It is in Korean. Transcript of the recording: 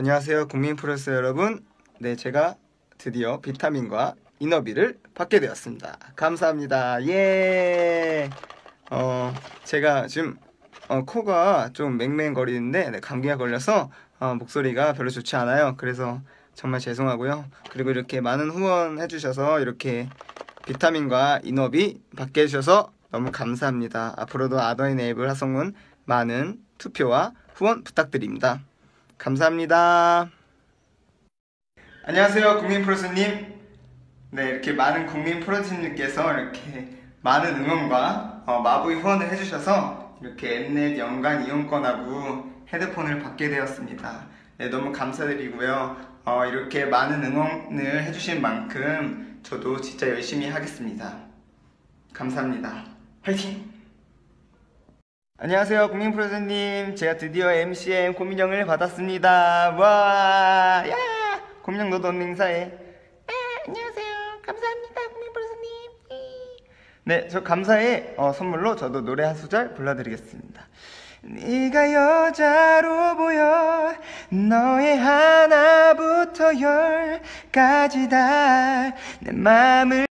안녕하세요 국민 프로레스 여러분. 네 제가 드디어 비타민과 이너비를 받게 되었습니다. 감사합니다. 예. 어, 제가 지금 어, 코가 좀 맹맹거리는데 네, 감기가 걸려서 어, 목소리가 별로 좋지 않아요. 그래서 정말 죄송하고요. 그리고 이렇게 많은 후원해 주셔서 이렇게 비타민과 이너비 받게 해주셔서 너무 감사합니다. 앞으로도 아더인 네이블 하성운 많은 투표와 후원 부탁드립니다 감사합니다. 안녕하세요, 국민 프로스님. 네, 이렇게 많은 국민 프로스님께서 이렇게 많은 응원과 어, 마부의 후원을 해주셔서 이렇게 엠넷 연간 이용권하고 헤드폰을 받게 되었습니다. 네, 너무 감사드리고요. 어, 이렇게 많은 응원을 해주신 만큼 저도 진짜 열심히 하겠습니다. 감사합니다. 화이팅! 안녕하세요 국민 프로듀서님 제가 드디어 MCM 고민형을 받았습니다 와 야! 고민형 너도 오늘 인사해 아, 안녕하세요. 감사합니다, 국민 프로듀서님. 네저 감사해 어, 선물로 저도 노래 한 소절 불러드리겠습니다 네가 여자로 보여 너의 하나부터 열까지 다내 맘을